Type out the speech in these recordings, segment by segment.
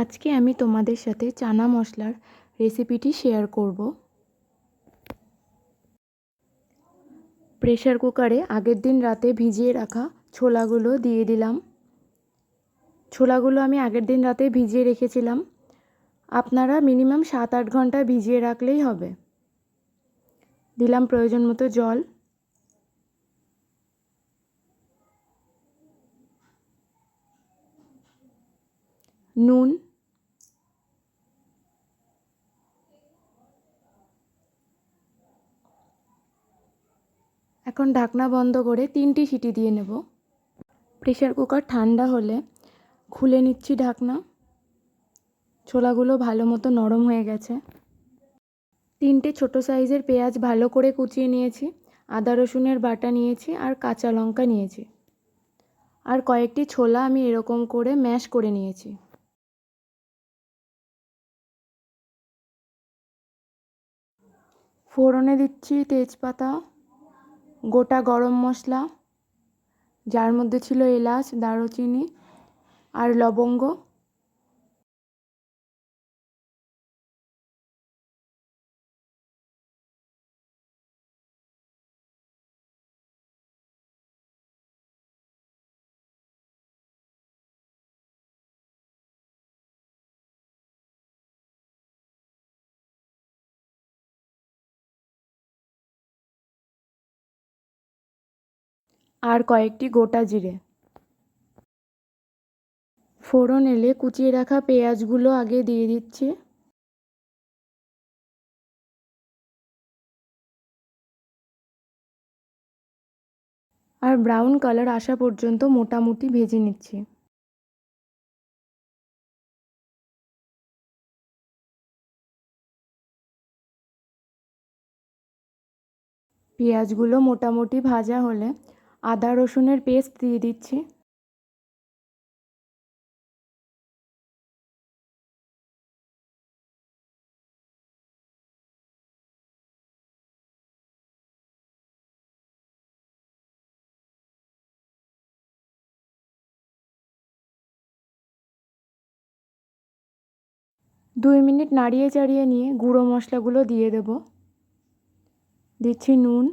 আজকে আমি তোমাদের সাথে চানা মশলার রেসিপিটি শেয়ার করব। প্রেশার কুকারে আগের দিন রাতে ভিজিয়ে রাখা ছোলাগুলো দিয়ে দিলাম। ছোলাগুলো আমি আগের দিন রাতে ভিজিয়ে রেখেছিলাম। আপনারা মিনিমাম সাত আট ঘণ্টা ভিজিয়ে রাখলেই হবে। দিলাম প্রয়োজন মতো জল। নুন। এখন ঢাকনা বন্ধ করে তিনটি সিটি দিয়ে নেব। প্রেশার কুকার ঠান্ডা হলে খুলে নিচ্ছি ঢাকনা। ছোলাগুলো ভালো মতো নরম হয়ে গেছে। তিনটে ছোট সাইজের পেঁয়াজ ভালো করে কুচিয়ে নিয়েছি। আদা রসুনের বাটা নিয়েছি আর কাঁচা লঙ্কা নিয়েছি। আর কয়েকটি ছোলা আমি এরকম করে ম্যাশ করে নিয়েছি। ফোড়নে দিচ্ছি তেজপাতা। গোটা গরম মশলা যার মধ্যে ছিল এলাচ দারুচিনি আর লবঙ্গ। আর কয়েকটি গোটা জিরে। ফোড়ন এলে কুচিয়ে রাখা পেঁয়াজগুলো আগে দিয়ে দিচ্ছি। আর ব্রাউন কালার আসা পর্যন্ত মোটামুটি ভেজে নিচ্ছি। পেঁয়াজগুলো মোটামুটি ভাজা হলে আদা রসুনের পেস্ট দিয়ে দিচ্ছি। দুই মিনিট নাড়িয়ে চাড়িয়ে নিয়ে গুঁড়ো মশলাগুলো দিয়ে দেব। দিচ্ছি নুন।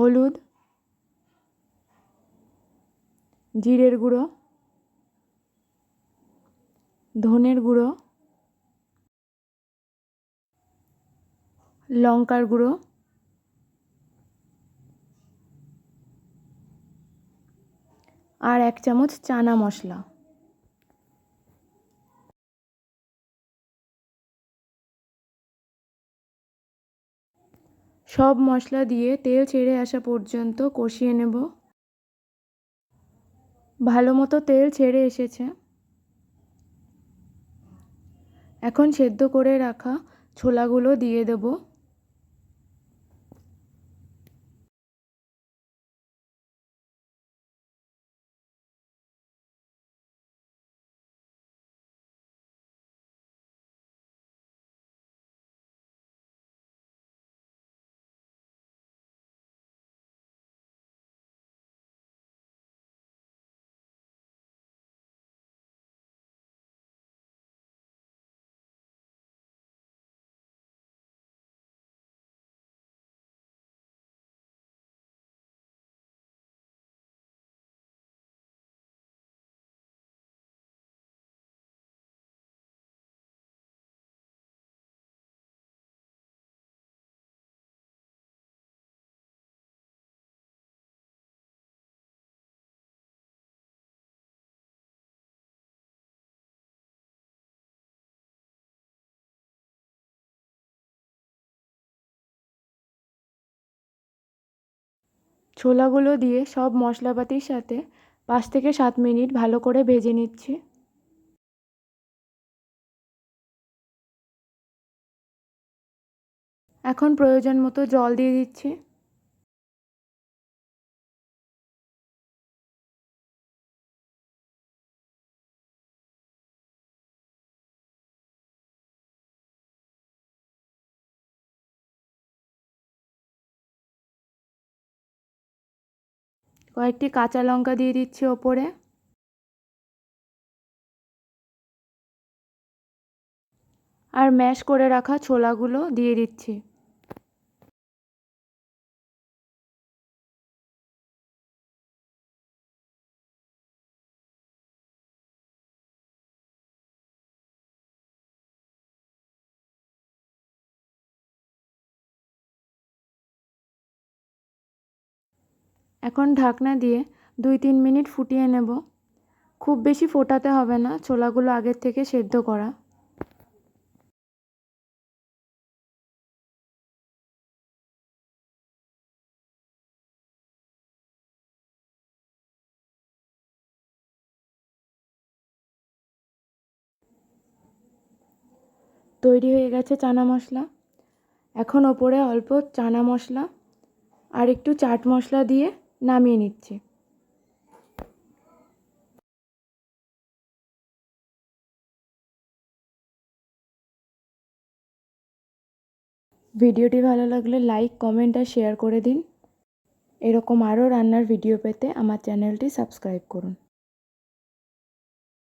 হলুদ জিরের গুঁড়ো ধনের গুঁড়ো লঙ্কার গুঁড়ো আর এক চামচ চানা মশলা। সব মশলা দিয়ে তেল ছেড়ে আসা পর্যন্ত কষিয়ে নেব। ভালো মতো তেল ছেড়ে এসেছে। এখন সেদ্ধ করে রাখা ছোলাগুলো দিয়ে দেব। ছোলাগুলো দিয়ে সব মশলাপাতির সাথে পাঁচ থেকে সাত মিনিট ভালো করে ভেজে নিচ্ছি। এখন প্রয়োজন মতো জল দিয়ে দিচ্ছি। কয়েকটি কাঁচা লঙ্কা দিয়ে দিচ্ছি ওপরে। আর ম্যাশ করে রাখা ছোলাগুলো দিয়ে দিচ্ছি। এখন ঢাকনা দিয়ে দুই তিন মিনিট ফুটিয়ে নেব। খুব বেশি ফোটাতে হবে না, ছোলাগুলো আগের থেকে সেদ্ধ করা। তৈরি হয়ে গেছে চানা মশলা। এখন ওপরে অল্প চানা মশলা আর একটু চাট মশলা দিয়ে নামিয়ে নিচ্ছি। ভিডিওটি ভালো লাগলে লাইক, কমেন্ট আর শেয়ার করে দিন। এরকম আরও রান্নার ভিডিও পেতে আমার চ্যানেলটি সাবস্ক্রাইব করুন।